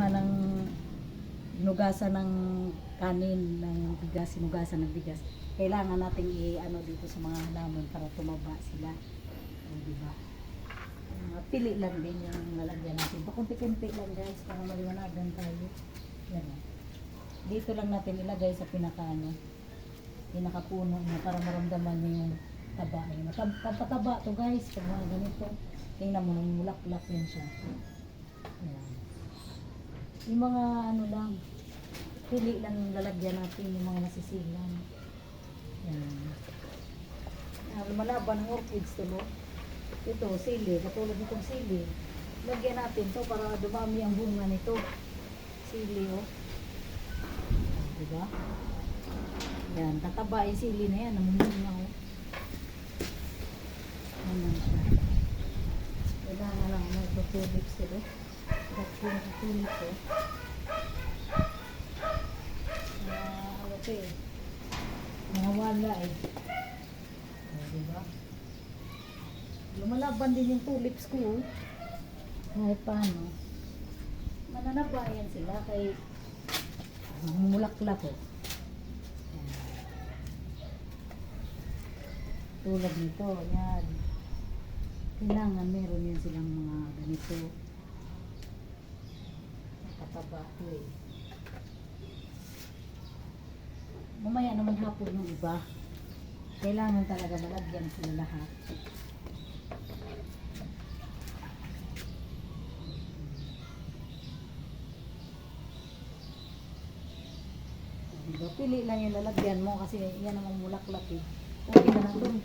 kumuha ng hinugasan ng kanin, ng bigas, hinugasan ng bigas. Kailangan nating i-ano dito sa mga halaman para tumaba sila. O, di ba? Ah, pili lang din yung lalagyan natin. Pakunti-kunti lang guys para maliwanagan tayo. Yan o. Dito lang natin ilagay sa pinakaano. Pinakapuno niya para maramdaman niyo yung taba. Ayun. Matab- Pampataba to guys. Pag mga ganito. Tingnan mo, namulaklak yan siya. Ayan. Yung mga ano lang, pili lang yung lalagyan natin yung mga nasisilan. Yan. Ah, lumalaban ng orchids to, no? Ito, sili, katulad nitong sili. Lagyan natin to para dumami ang bunga nito. Sili, oh. Diba? Yan, tataba yung sili na yan, namumunga, oh. Ayan siya. Kailangan lang magpapulip sila. Tapos yung ko. Ah, ano eh. Nawala eh. Oh, diba? Lumalaban din yung tulips ko. oh. Kahit paano. Mananabayan sila kay mulaklak ko. Tulad nito, yan. Kailangan meron yan silang mga ganito. Eh. Mamaya naman hapon yung iba. Kailangan talaga malagyan sila lahat. Diba? Pili lang yung lalagyan mo kasi yan ang mulaklak eh. Okay na lang dun.